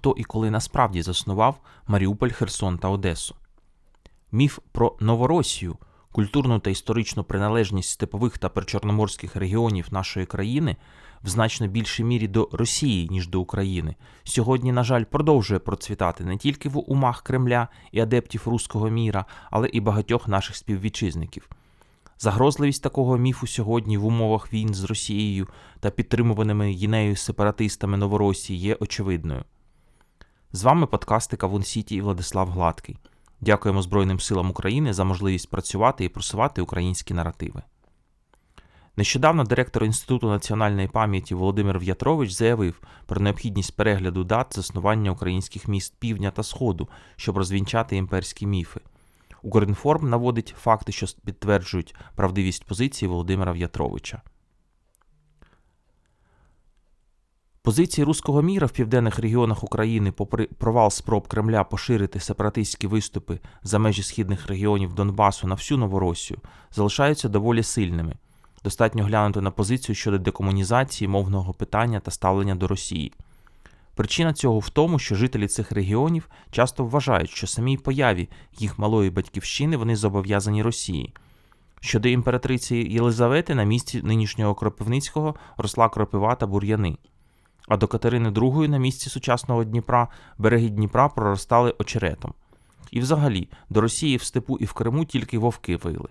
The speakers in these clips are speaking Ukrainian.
хто і коли насправді заснував Маріуполь, Херсон та Одесу. Міф про Новоросію, культурну та історичну приналежність степових та причорноморських регіонів нашої країни в значно більшій мірі до Росії, ніж до України, сьогодні, на жаль, продовжує процвітати не тільки в умах Кремля і адептів руського міра, але і багатьох наших співвітчизників. Загрозливість такого міфу сьогодні в умовах війн з Росією та підтримуваними їнею сепаратистами Новоросії є очевидною. З вами подкасти Кавун Сіті і Владислав Гладкий. Дякуємо Збройним силам України за можливість працювати і просувати українські наративи. Нещодавно директор Інституту національної пам'яті Володимир В'ятрович заявив про необхідність перегляду дат заснування українських міст півдня та сходу, щоб розвінчати імперські міфи. Укрінформ наводить факти, що підтверджують правдивість позиції Володимира В'ятровича. Позиції руського міра в південних регіонах України, попри провал спроб Кремля поширити сепаратистські виступи за межі східних регіонів Донбасу на всю Новоросію, залишаються доволі сильними. Достатньо глянути на позицію щодо декомунізації мовного питання та ставлення до Росії. Причина цього в тому, що жителі цих регіонів часто вважають, що самій появі їх малої батьківщини вони зобов'язані Росії. Щодо імператриці Єлизавети на місці нинішнього Кропивницького росла кропива та бур'яни. А до Катерини II на місці сучасного Дніпра береги Дніпра проростали очеретом. І взагалі до Росії в степу і в Криму тільки вовки вили.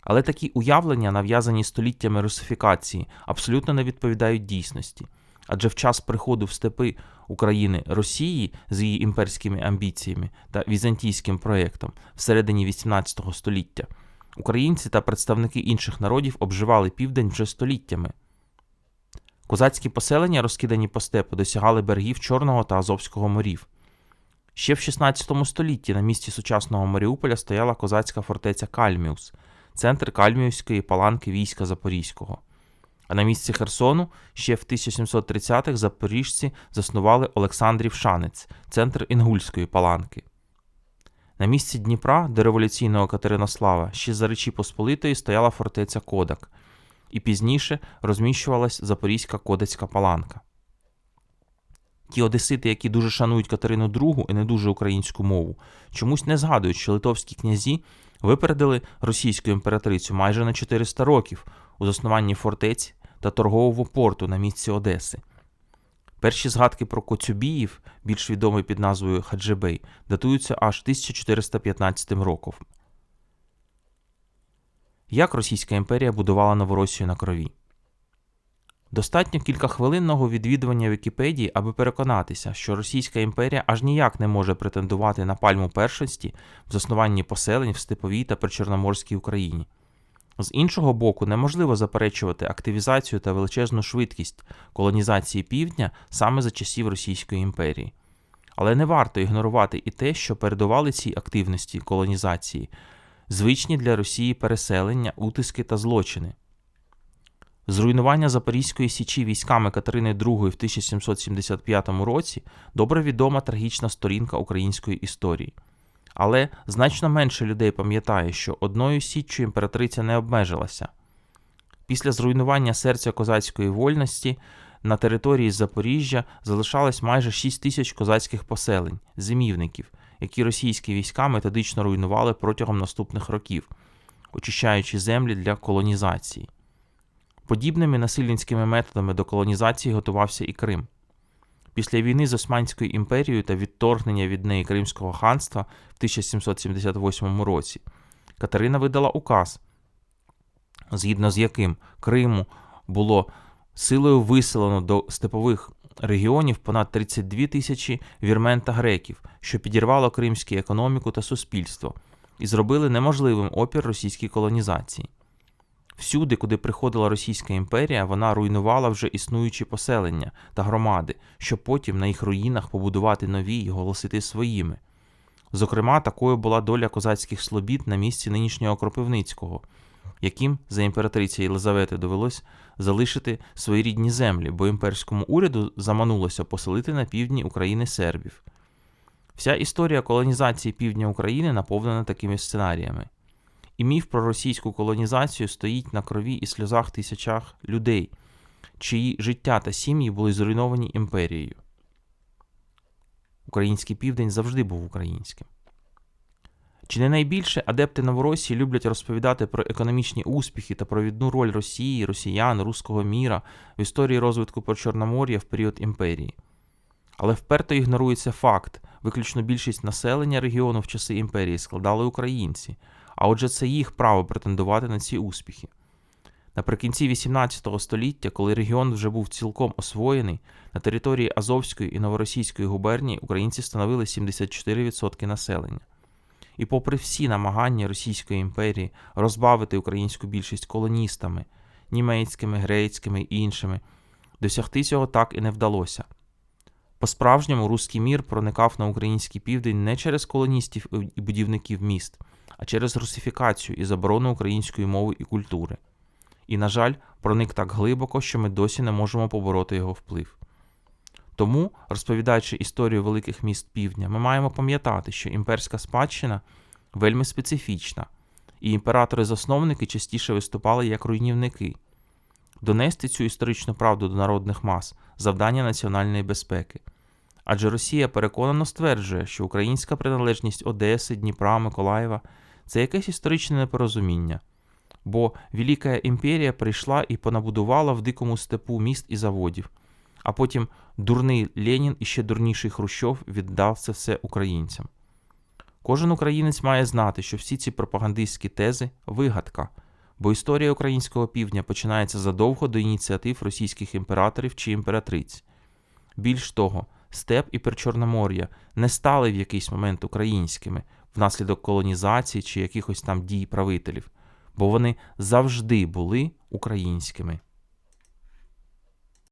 Але такі уявлення, нав'язані століттями русифікації, абсолютно не відповідають дійсності. Адже в час приходу в степи України Росії з її імперськими амбіціями та візантійським проєктом всередині XVIII століття українці та представники інших народів обживали південь вже століттями. Козацькі поселення, розкидані по степу, досягали берегів Чорного та Азовського морів. Ще в XVI столітті на місці сучасного Маріуполя стояла козацька фортеця Кальміус, центр Кальміуської паланки війська Запорізького. А на місці Херсону ще в 1730-х запоріжці заснували Олександрів Шанець, центр Інгульської паланки. На місці Дніпра до революційного Катеринослава ще за Речі Посполитої стояла фортеця Кодак, і пізніше розміщувалась Запорізька Кодацька паланка. Ті одесити, які дуже шанують Катерину II і не дуже українську мову, чомусь не згадують, що литовські князі випередили російську імператрицю майже на 400 років у заснуванні фортець та торгового порту на місці Одеси. Перші згадки про Коцюбіїв, більш відомий під назвою Хаджибей, датуються аж 1415 роком. Як Російська імперія будувала Новоросію на крові? Достатньо кількахвилинного відвідування Вікіпедії, аби переконатися, що Російська імперія аж ніяк не може претендувати на пальму першості в заснуванні поселень в Степовій та Причорноморській Україні. З іншого боку, неможливо заперечувати активізацію та величезну швидкість колонізації півдня саме за часів Російської імперії. Але не варто ігнорувати і те, що передували цій активності колонізації, звичні для Росії переселення, утиски та злочини. Зруйнування Запорізької січі військами Катерини II в 1775 році добре відома трагічна сторінка української історії. Але значно менше людей пам'ятає, що одною січчю імператриця не обмежилася. Після зруйнування серця козацької вольності на території Запоріжжя залишалось майже 6 тисяч козацьких поселень, зимівників, які російські війська методично руйнували протягом наступних років, очищаючи землі для колонізації. Подібними насильницькими методами до колонізації готувався і Крим. Після війни з Османською імперією та відторгнення від неї Кримського ханства в 1778 році Катерина видала указ, згідно з яким Криму було силою виселено до степових регіонів понад 32 тисячі вірмен та греків, що підірвало кримську економіку та суспільство, і зробили неможливим опір російській колонізації. Всюди, куди приходила Російська імперія, вона руйнувала вже існуючі поселення та громади, щоб потім на їх руїнах побудувати нові й оголосити своїми. Зокрема, такою була доля козацьких слобід на місці нинішнього Кропивницького, яким за імператриці Єлизавети довелось залишити свої рідні землі, бо імперському уряду заманулося поселити на півдні України сербів. Вся історія колонізації півдня України наповнена такими сценаріями. І міф про російську колонізацію стоїть на крові і сльозах тисячах людей, чиї життя та сім'ї були зруйновані імперією. Український південь завжди був українським. Чи не найбільше адепти Новоросії люблять розповідати про економічні успіхи та провідну роль Росії, росіян, руського міра в історії розвитку Причорномор'я в період імперії. Але вперто ігнорується факт, виключно більшість населення регіону в часи імперії складали українці, а отже, це їх право претендувати на ці успіхи. Наприкінці XVIII століття, коли регіон вже був цілком освоєний, на території Азовської і Новоросійської губернії українці становили 74% населення. І попри всі намагання Російської імперії розбавити українську більшість колоністами, німецькими, грецькими і іншими, досягти цього так і не вдалося. По-справжньому руський мір проникав на український південь не через колоністів і будівників міст, а через русифікацію і заборону української мови і культури. І, на жаль, проник так глибоко, що ми досі не можемо побороти його вплив. Тому, розповідаючи історію великих міст півдня, ми маємо пам'ятати, що імперська спадщина вельми специфічна, і імператори-засновники частіше виступали як руйнівники. Донести цю історичну правду до народних мас завдання національної безпеки. Адже Росія переконано стверджує, що українська приналежність Одеси, Дніпра, Миколаєва це якесь історичне непорозуміння. Бо Велика імперія прийшла і понабудувала в дикому степу міст і заводів, а потім дурний Ленін і ще дурніший Хрущов віддав це все українцям. Кожен українець має знати, що всі ці пропагандистські тези вигадка, бо історія українського півдня починається задовго до ініціатив російських імператорів чи імператриць. Більш того, степ і Причорномор'я не стали в якийсь момент українськими внаслідок колонізації чи якихось там дій правителів, бо вони завжди були українськими.